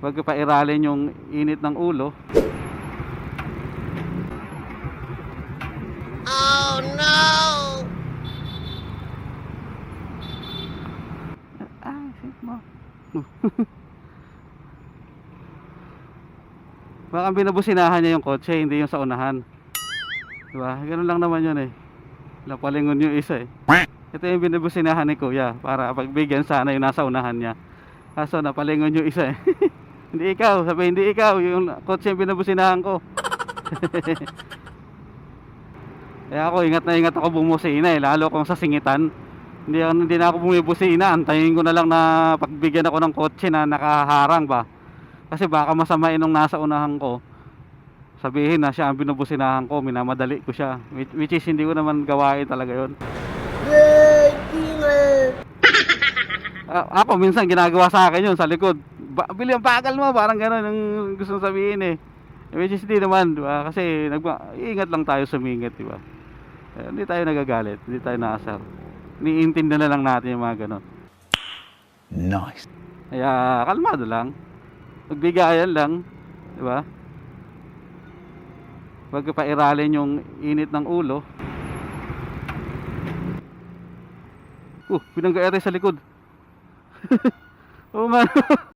Huwag pa iralin yung init ng ulo. Oh no! Ay, sit mo. Baka binabusinahan niya yung kotse, hindi yung sa unahan. Diba? Ganun lang naman yun eh. Lapalingon yung isa eh. Ito yung binabusinahan ni kuya para pagbigyan sana yung nasa unahan niya. Kaso napalingon yung isa eh. hindi ikaw, sabi hindi ikaw, yung kotse yung binabusinahan ko. Kaya ako, ingat na ingat ako bumusina eh, lalo kung sa singitan. Hindi, ako- hindi na ako bumibusina, antayin ko na lang na pagbigyan ako ng kotse na nakaharang ba. Kasi baka masamain nung nasa unahan ko. Sabihin na siya ang binubusinahan ko, minamadali ko siya. Which, which is hindi ko naman gawain talaga yon. Yay! Ah, ako minsan ginagawa sa akin yun sa likod. Ba, bili ang bakal mo, parang gano'n ang gusto kong sabihin eh. Which is hindi naman, di ba? Kasi nagba, ingat lang tayo sumingit, di ba? Eh, hindi tayo nagagalit, hindi tayo naasar. Iniintindi na lang natin yung mga gano'n. Nice. Kaya kalmado lang. Magbigayan lang, di ba? Huwag pa iralin yung init ng ulo. Uh, pinangga sa likod. Oo nga.